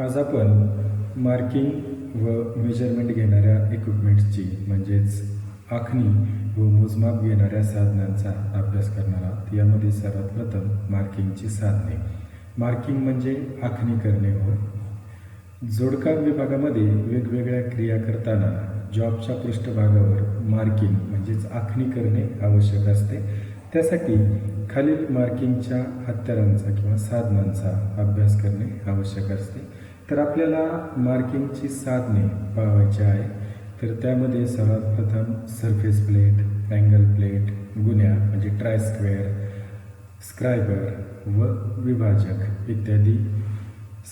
आज आपण मार्किंग व मेजरमेंट घेणाऱ्या इक्विपमेंट्सची म्हणजेच आखणी व मोजमाप घेणाऱ्या साधनांचा अभ्यास करणार आहोत. यामध्ये सर्वात प्रथम मार्किंगची साधने. मार्किंग म्हणजे आखणी करणे होय जोडकाम विभागामध्ये वेगवेगळ्या क्रिया करताना जॉबच्या पृष्ठभागावर मार्किंग म्हणजेच आखणी करणे आवश्यक असते. त्यासाठी खालील मार्किंगच्या हत्यारांचा किंवा साधनांचा अभ्यास करणे आवश्यक असते. तर आपल्याला मार्किंगची साधने पाहायची आहे. तर त्यामध्ये सर्वात प्रथम सरफेस प्लेट अँगल प्लेट गुन्ह्या म्हणजे ट्राय स्क्वेअर स्क्रायबर व विभाजक इत्यादी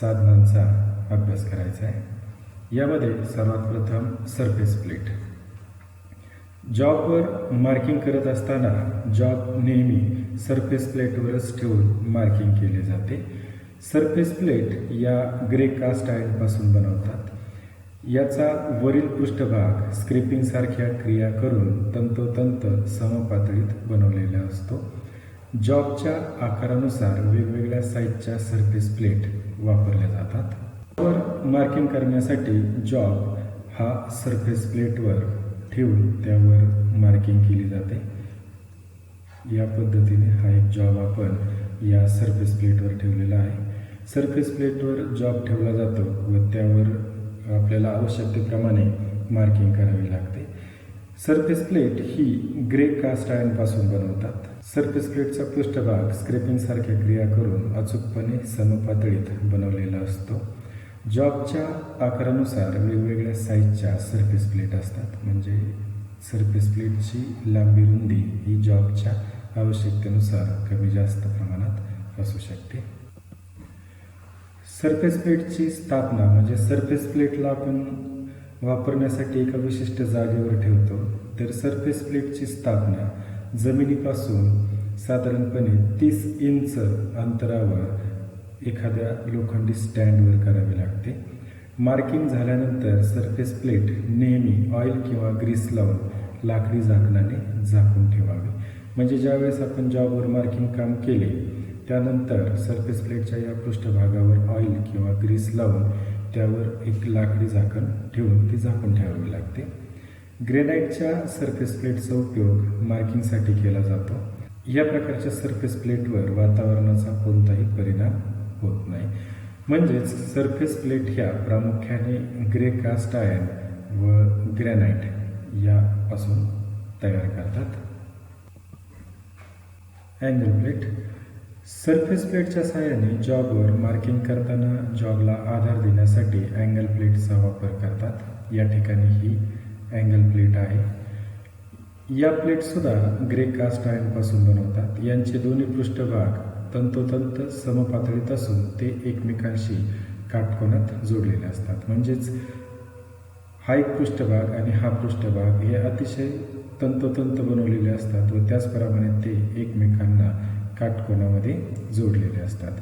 साधनांचा अभ्यास करायचा आहे. यामध्ये सर्वात प्रथम सरफेस प्लेट जॉबवर मार्किंग करत असताना जॉब नेहमी सरफेस प्लेटवरच ठेवून मार्किंग केले जाते. सरफेस प्लेट या ग्रे कास्ट आयनपासून बनवतात. याचा वरील पृष्ठभाग स्क्रिपिंगसारख्या क्रिया करून तंतोतंत समपातळीत बनवलेला असतो. जॉबच्या आकारानुसार वेगवेगळ्या साईजच्या सरफेस प्लेट वापरल्या जातात. वर मार्किंग करण्यासाठी जॉब हा सरफेस प्लेटवर ठेवून त्यावर मार्किंग केली जाते. या पद्धतीने हा एक जॉब आपण या सरफेस प्लेटवर ठेवलेला आहे. सरफेस प्लेटवर जॉब ठेवला जातो व त्यावर आपल्याला आवश्यकतेप्रमाणे मार्किंग करावी लागते. सरफेस प्लेट ही ग्रे कास्ट आयनपासून बनवतात. सरफेस प्लेटचा पृष्ठभाग स्क्रेपिंगसारख्या क्रिया करून अचूकपणे समपातळीत बनवलेला असतो. जॉबच्या आकारानुसार वेगवेगळ्या साईजच्या सरफेस प्लेट असतात. म्हणजे सरफेस प्लेटची लांबी रुंदी ही जॉबच्या आवश्यकतेनुसार कमी जास्त प्रमाणात असू शकते. सरफेस प्लेटची स्थापना म्हणजे सरफेस प्लेटला आपण वापरण्यासाठी एका विशिष्ट जागेवर ठेवतो. तर सरफेस प्लेटची स्थापना जमिनीपासून साधारणपणे तीस इंच अंतरावर एखाद्या लोखंडी स्टँडवर करावी लागते. मार्किंग झाल्यानंतर सरफेस प्लेट नेहमी ऑइल किंवा ग्रीस लावून लाकडी झाकणाने झाकून ठेवावी. म्हणजे ज्यावेळेस आपण जॉबवर मार्किंग काम केले त्यानंतर सरफेस प्लेटच्या या पृष्ठभागावर ऑइल किंवा ग्रीस लावून त्यावर एक लाकडी झाकण ठेवून ती झाकून ठेवावी लागते. ग्रेनाईटच्या सरफेस प्लेटचा उपयोग मार्किंगसाठी केला जातो. या प्रकारच्या सरफेस प्लेटवर वातावरणाचा कोणताही परिणाम होत नाही. म्हणजेच सरफेस प्लेट ह्या प्रामुख्याने ग्रे कास्ट आयर्न व ग्रॅनाईट यापासून तयार करतात. अँगल प्लेट सरफेस प्लेटच्या सहाय्याने जॉबवर मार्किंग करताना जॉबला आधार देण्यासाठी अँगल प्लेटचा वापर करतात. या ठिकाणी ही अँगल प्लेट आहे. या प्लेटसुद्धा ग्रे कास्ट आयनपासून बनवतात. यांचे दोन्ही पृष्ठभाग तंतोतंत समपातळीत असून ते एकमेकांशी काटकोनात जोडलेले असतात. म्हणजेच हा एक पृष्ठभाग आणि हा पृष्ठभाग हे अतिशय तंतोतंत बनवलेले असतात व त्याचप्रमाणे ते एकमेकांना काटकोनामध्ये जोडलेले असतात.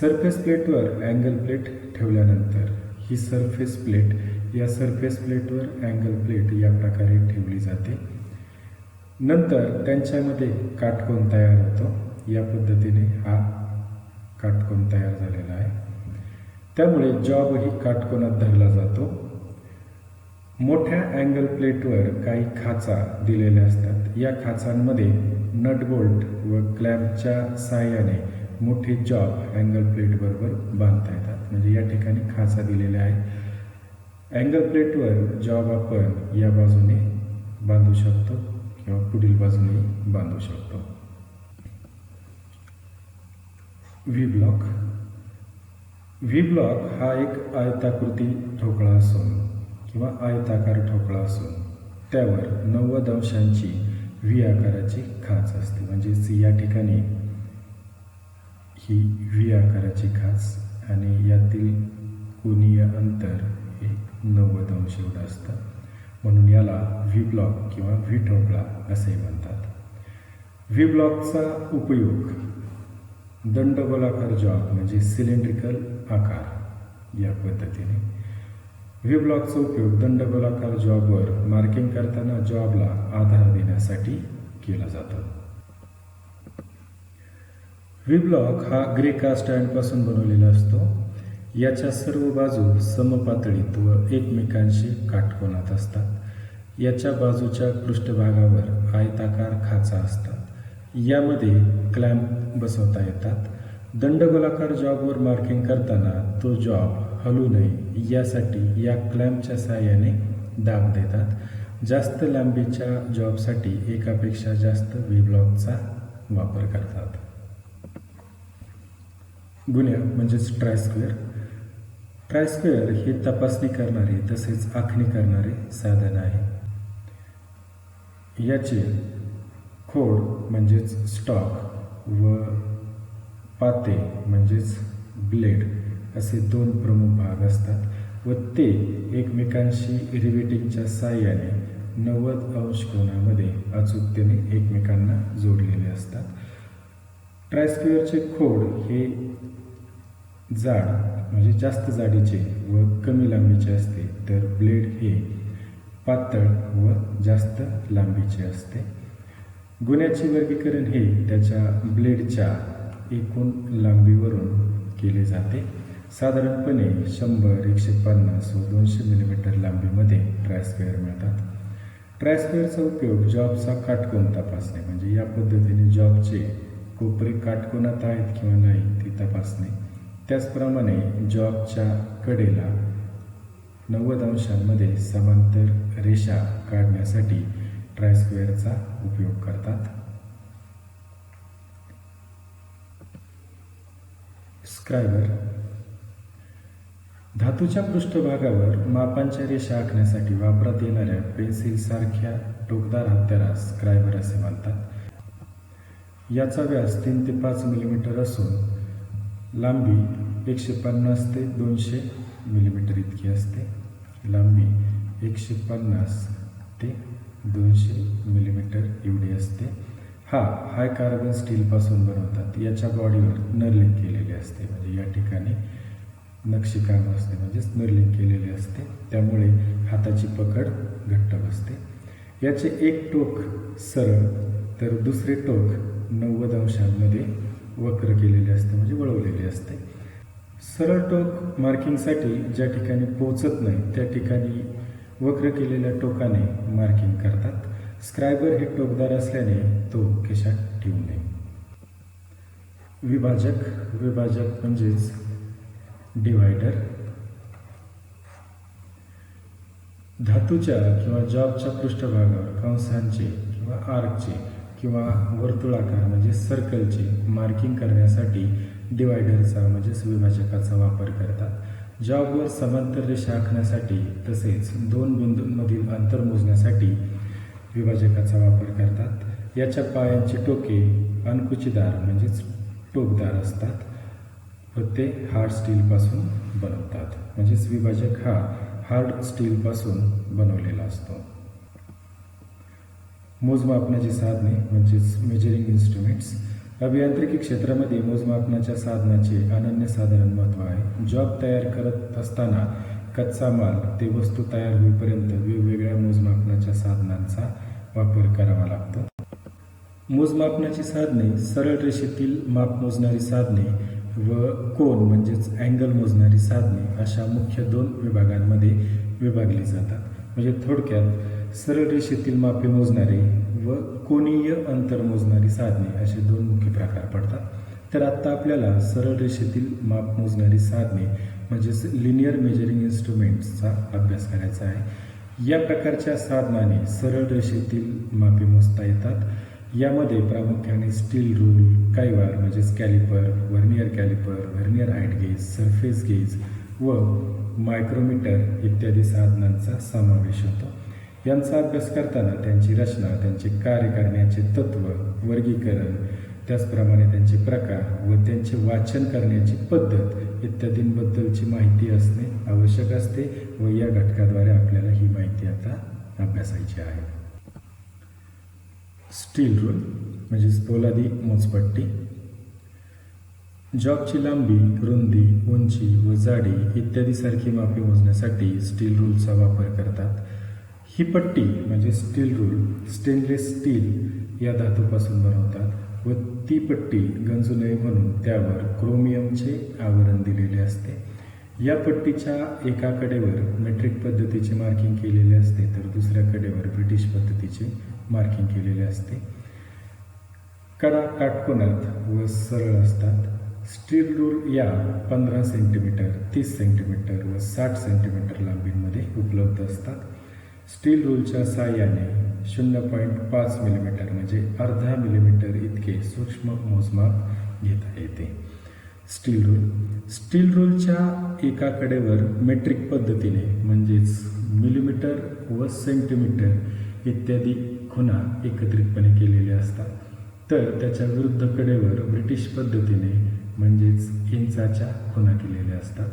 सरफेस प्लेटवर अँगल प्लेट ठेवल्यानंतर ही सरफेस प्लेट या सरफेस प्लेटवर अँगल प्लेट या प्रकारे ठेवली जाते. नंतर त्यांच्यामध्ये काटकोन तयार होतो. या पद्धतीने हा काटकोन तयार झालेला आहे. त्यामुळे जॉबही काटकोनात धरला जातो. मोठ्या अँगल प्लेटवर काही खाचा दिलेल्या असतात. या खाचांमध्ये नटबोल्ट व क्लॅम्पच्या साहाय्याने मोठे जॉब अँगल प्लेटबरोबर बांधता येतात. म्हणजे या ठिकाणी खाचा दिलेल्या आहे अँगल प्लेटवर जॉब आपण या बाजूने बांधू शकतो किंवा पुढील बाजूने बांधू शकतो. V block. व्ही ब्लॉक हा एक आयताकृती ठोकळा असून किंवा आयताकार ठोकळा असून त्यावर नव्वद अंशांची व्ही आकाराची खाच असते. म्हणजेच या ठिकाणी ही व्ही आकाराची खाच आणि यातील कोनीय अंतर हे नव्वद अंश एवढं असतं. म्हणून याला व्ही ब्लॉक किंवा व्ही ठोकळा असे म्हणतात. व्ही ब्लॉकचा उपयोग दंडगोलाकार जॉब म्हणजे सिलेंड्रिकल आकार या पद्धतीने व्ही ब्लॉकचा उपयोग दंडगोलाकार जॉबवर मार्किंग करताना जॉबला आधार देण्यासाठी केला जातो. व्ही ब्लॉक हा ग्रे कास्ट बनवलेला असतो. याच्या सर्व बाजू समपातळीत व एकमेकांशी काटकोनात असतात. याच्या बाजूच्या पृष्ठभागावर आयताकार खाचा असतात. यामध्ये क्लॅम्प बसवता येतात. दंडगोलाकार जॉबवर मार्किंग करताना तो जॉब हलू नये यासाठी या क्लॅम्पच्या साहाय्याने दाब देतात. जास्त लांबीच्या जॉबसाठी एकापेक्षा जास्त व्ही ब्लॉकचा वापर करतात. गुन्ह्या म्हणजेच ट्रायस्क्वेअर. ट्रायस्क्वेअर हे तपासणी करणारे तसेच आखणी करणारे साधन आहे. याचे खोड म्हणजेच स्टॉक व पाते म्हणजेच ब्लेड असे दोन प्रमुख भाग असतात व ते एकमेकांशी रिवेटिंगच्या साह्याने नव्वद अंश कोणामध्ये अचूकतेने एकमेकांना जोडलेले असतात. ट्रायस्क्युअरचे खोड हे जाड म्हणजे जास्त जाडीचे व कमी लांबीचे असते तर ब्लेड हे पातळ व जास्त लांबीचे असते. गुन्ह्याचे वर्गीकरण हे त्याच्या ब्लेडच्या एकूण लांबीवरून केले जाते. साधारणपणे शंभर एकशे पन्नास व दोनशे मिलीमीटर लांबीमध्ये ट्रायस्क्वेअर मिळतात. ट्रायस्क्वेअरचा उपयोग जॉबचा काटकोन तपासणे म्हणजे या पद्धतीने जॉबचे कोपरे काटकोनात आहेत किंवा नाही ती तपासणे. त्याचप्रमाणे जॉबच्या कडेला नव्वद अंशांमध्ये समांतर रेषा काढण्यासाठी ट्रायस्क्वेअरचा उपयोग करतात. स्क्रायबर धातूच्या पृष्ठभागावर मापांच्या रेषा आखण्यासाठी वापरात येणाऱ्या पेन्सिलसारख्या टोकदार हत्यारास स्क्रायबर असे म्हणतात. याचा व्यास तीन ते पाच मिलीमीटर असून लांबी एकशे पन्नास ते दोनशे मिलीमीटर इतकी असते. लांबी एकशे पन्नास ते दोनशे मिलीमीटर एवढी असते. हा हाय कार्बन स्टीलपासून बनवतात. याच्या बॉडीवर नरलिंग केलेली असते. म्हणजे या ठिकाणी नक्षीकाम असते. म्हणजेच नर्लिंग केलेले असते. त्यामुळे हाताची पकड घट्ट बसते. याचे एक टोक सरळ तर दुसरे टोक नव्वद अंशांमध्ये वक्र केलेले असते म्हणजे वळवलेले असते. सरळ टोक मार्किंगसाठी ज्या ठिकाणी पोचत नाही त्या ठिकाणी वक्र केलेल्या टोकाने मार्किंग करतात. स्क्रायबर हे टोकदार असल्याने तो केशात ठेवू नये. विभाजक विभाजक म्हणजेच डिवायडर धातूच्या किंवा जॉबच्या पृष्ठभागावर कंसांचे किंवा आर्कचे किंवा वर्तुळाकार म्हणजे सर्कलचे मार्किंग करण्यासाठी डिवायडरचा म्हणजेच विभाजकाचा वापर करतात. जॉबवर समांतर रेषा आखण्यासाठी तसेच दोन बिंदूंमधील अंतर मोजण्यासाठी विभाजकाचा वापर करतात. याच्या पायांची टोके अनकुचीदार म्हणजेच टोकदार असतात. व ते हार्ड स्टीलपासून बनवतात. म्हणजेच विभाजक हा हार्ड स्टीलपासून बनवलेला असतो. मोजमापनाची साधने म्हणजेच मेजरिंग इन्स्ट्रुमेंट्स अभियांत्रिकी क्षेत्रामध्ये मोजमापनाच्या साधनाचे अनन्यसाधारण महत्त्व आहे. जॉब तयार करत असताना कच्चा माल ते वस्तू तयार होईपर्यंत वेगवेगळ्या मोजमापनाच्या साधनांचा वापर करावा लागतो. मोजमापनाची साधने सरळ रेषेतील माप मोजणारी साधने व कोन म्हणजेच अँगल मोजणारी साधने अशा मुख्य दोन विभागांमध्ये विभागली जातात. म्हणजे थोडक्यात सरळ रेषेतील मापे मोजणारे व कोनीय अंतर मोजणारी साधने असे दोन मुख्य प्रकार पडतात. तर आत्ता आपल्याला सरळ रेषेतील माप मोजणारी साधने म्हणजेच लिनियर मेजरिंग इन्स्ट्रुमेंट्सचा अभ्यास करायचा आहे. या प्रकारच्या साधनाने सरळ रेषेतील मापे मोजता येतात. यामध्ये प्रामुख्याने स्टील रूल कायवार म्हणजेच calliper vernier calliper vernier height gauge surface gauge व मायक्रोमीटर इत्यादी साधनांचा समावेश होतो. यांचा अभ्यास करताना त्यांची रचना त्यांचे कार्य करण्याचे तत्व वर्गीकरण त्याचप्रमाणे त्यांचे प्रकार व त्यांचे वाचन करण्याची पद्धत इत्यादींबद्दलची माहिती असणे आवश्यक असते व या घटकाद्वारे आपल्याला ही माहिती आता अभ्यासायची आहे. स्टील रूल म्हणजेच पोलादी मोजपट्टी. जॉबची लांबी रुंदी उंची व जाडी इत्यादी सारखी मापे मोजण्यासाठी स्टील रूलचा वापर करतात. ही पट्टी म्हणजे स्टील रूल स्टेनलेस स्टील या धातूपासून बनवतात व ती पट्टी गंजू नये म्हणून त्यावर क्रोमियमचे आवरण दिलेले असते. या पट्टीच्या एका कडेवर मेट्रिक पद्धतीचे मार्किंग केलेले असते तर दुसऱ्या कडेवर ब्रिटिश पद्धतीचे मार्किंग केलेले असते. कडा काटकोनात व सरळ असतात. स्टील रूल या पंधरा सेंटीमीटर तीस सेंटीमीटर व साठ सेंटीमीटर लांबीमध्ये उपलब्ध असतात. स्टील रूलच्या साह्याने शून्य पॉईंट पाच मिलीमीटर म्हणजे अर्धा मिलीमीटर इतके सूक्ष्म मोजमाप घेता येते. Steel rule. स्टील रूलच्या एका कडेवर मेट्रिक पद्धतीने म्हणजेच मिलीमीटर व सेंटीमीटर इत्यादी खुणा एकत्रितपणे केलेल्या असतात. तर त्याच्या विरुद्ध कडेवर ब्रिटिश पद्धतीने म्हणजेच इंचाच्या खुणा केलेल्या असतात.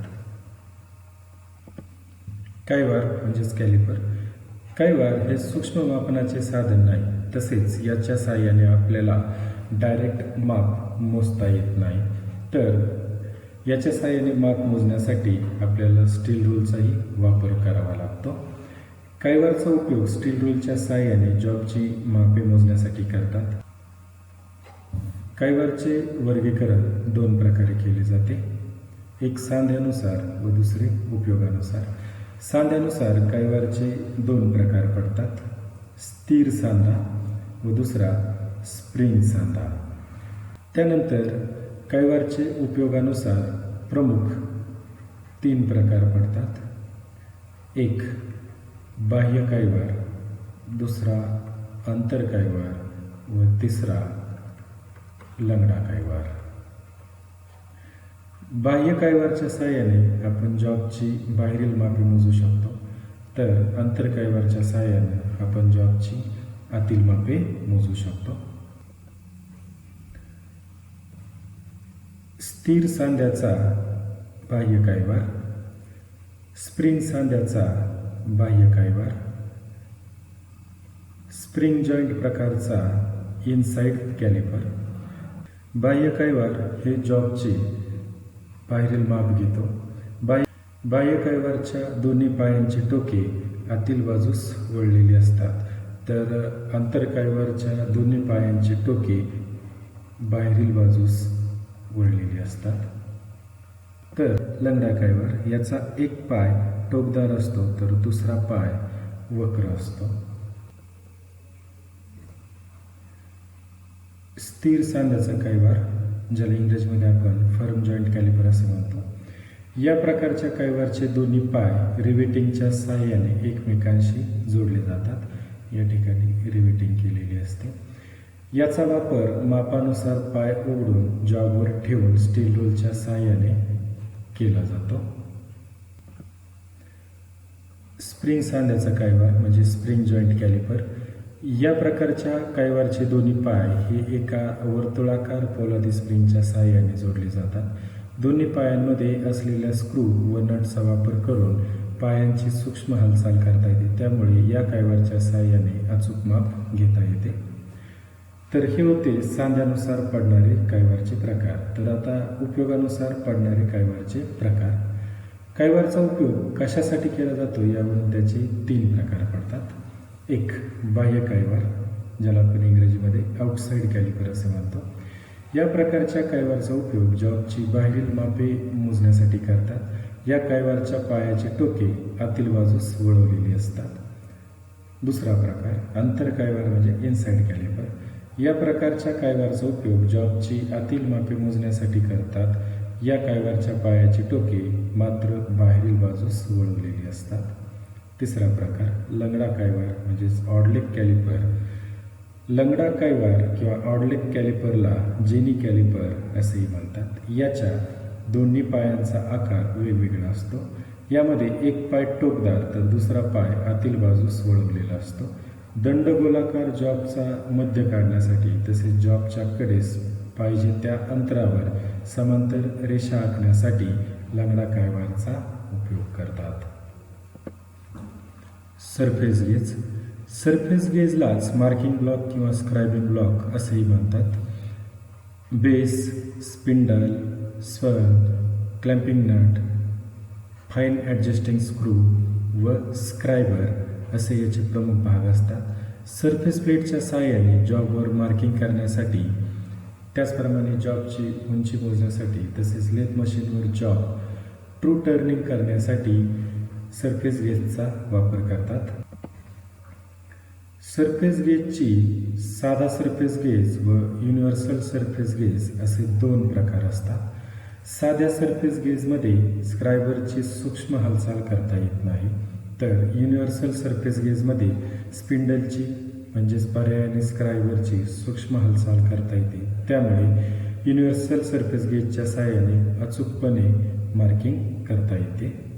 कायवार म्हणजेच कॅलिपर. कायवार हे सूक्ष्म मापनाचे साधन नाही तसेच याच्या साहाय्याने आपल्याला डायरेक्ट माप मोजता येत नाही. तर याच्या साहाय्याने माप मोजण्यासाठी आपल्याला स्टील रूलचाही वापर करावा लागतो. कायवरचा उपयोग स्टील रूलच्या साहाय्याने जॉबची मापे मोजण्यासाठी करतात. कायवरचे वर्गीकरण दोन प्रकारे केले जाते. एक सांध्यानुसार व दुसरे उपयोगानुसार. सांध्यानुसार कायवारचे दोन प्रकार पडतात. स्थिर सांधा व दुसरा स्प्रिंग सांधा. त्यानंतर कैवारचे उपयोगानुसार प्रमुख तीन प्रकार पडतात. एक बाह्य कैवार दुसरा अंतर कैवार व तिसरा लंगडा कैवार. बाह्य कैवारच्या साहाय्याने आपण जॉबची बाहेरील मापी मोजू शकतो तर अंतर कैवारच्या साहाय्याने आपण जॉबची आतील मापे मोजू शकतो. स्थिर सांध्याचा बाह्य कायवार स्प्रिंग सांध्याचा बाह्य कायवार स्प्रिंग जॉईंट प्रकारचा इनसाइड कॅलिपर. बाह्य कायवार हे जॉबचे बाहेरील माप घेतो. बाह्य बाह्यकायवरच्या दोन्ही पायांची टोके आतील बाजूस वळलेली असतात. तर आंतरकायवारच्या दोन्ही पायांची टोके बाहेरील बाजूस वळलेली असतात. तर लंगडा कायवर याचा एक पाय टोकदार असतो तर दुसरा पाय वक्र असतो. स्थिर सांध्याचा कैवार ज्याला इंग्रजीमध्ये आपण फर्म जॉईंट कॅलिपर असं म्हणतो. या प्रकारच्या कैवारचे दोन्ही पाय रिवेटिंगच्या सहाय्याने एकमेकांशी जोडले जातात. या ठिकाणी रिवेटिंग केलेली असते. याचा वापर मापानुसार पाय उघडून जॉबवर ठेवून स्टील रोलच्या साहाय्याने केला जातो. स्प्रिंग सांध्याचा कायवार म्हणजे स्प्रिंग जॉईंट कॅलिपर या प्रकारच्या कायवारचे दोन्ही पाय हे एका वर्तुळाकार पोलादी स्प्रिंगच्या साहाय्याने जोडले जातात. दोन्ही पायांमध्ये असलेल्या स्क्रू व नटचा वापर करून पायांची सूक्ष्म हालचाल करता येते. त्यामुळे या कायवारच्या साहाय्याने अचूक माप घेता येते. तर हे होते सांध्यानुसार पडणारे कायवारचे प्रकार. तर आता उपयोगानुसार पडणारे कायवारचे प्रकार. कैवारचा उपयोग कशासाठी केला जातो यावरून त्याचे तीन प्रकार पडतात. एक बाह्य कैवार ज्याला आपण इंग्रजीमध्ये आउटसाईड कॅलिपर असे म्हणतो. या प्रकारच्या कैवारचा उपयोग जॉबची बाहेरील मापे मोजण्यासाठी करतात. या कैवारच्या पायाचे टोके आतील बाजूस वळवलेली असतात. दुसरा प्रकार आंतर कैवार म्हणजे इनसाइड कॅलिपर या प्रकारच्या कायवारचा उपयोग जॉबची आतील मापे मोजण्यासाठी करतात. या कायवारच्या पायाची टोके मात्र बाहेरील बाजूस वळवलेली असतात. तिसरा प्रकार लंगडा कायवार म्हणजेच ऑडलेक कॅलिपर. लंगडा कायवार किंवा ऑडलेक कॅलिपरला जेनी कॅलिपर असेही म्हणतात. याच्या दोन्ही पायांचा आकार वेगवेगळा असतो. यामध्ये एक पाय टोकदार तर दुसरा पाय आतील बाजूस वळवलेला असतो. दंडगोलाकार जॉबचा मध्य काढण्यासाठी तसेच जॉबच्या कडेस पाहिजे त्या अंतरावर समांतर रेषा आखण्यासाठी लंगडा कायवारचा उपयोग करतात. सरफेस गेज सरफेस गेजलाच मार्किंग ब्लॉक किंवा स्क्रायबिंग ब्लॉक असेही म्हणतात. बेस स्पिंडल स्वन clamping nut fine adjusting screw व स्क्रायबर असे याचे प्रमुख भाग असतात. सरफेस प्लेटच्या साहाय्याने जॉबवर मार्किंग करण्यासाठी त्याचप्रमाणे जॉबची उंची मोजण्यासाठी तसेच लेथ मशीनवर जॉब ट्रू टर्निंग करण्यासाठी सरफेस गेजचा वापर करतात. सरफेस गेजची साधा सरफेस गेज व युनिव्हर्सल सरफेस गेज असे दोन प्रकार असतात. साध्या सरफेस गेजमध्ये स्क्रायबरची सूक्ष्म हालचाल करता येत नाही तर युनिव्हर्सल सरफेस गेजमध्ये स्पिंडलची म्हणजेच पर्यायाने स्क्रायबरची सूक्ष्म हालचाल करता येते. त्यामुळे युनिव्हर्सल सरफेस गेजच्या साहाय्याने अचूकपणे मार्किंग करता येते.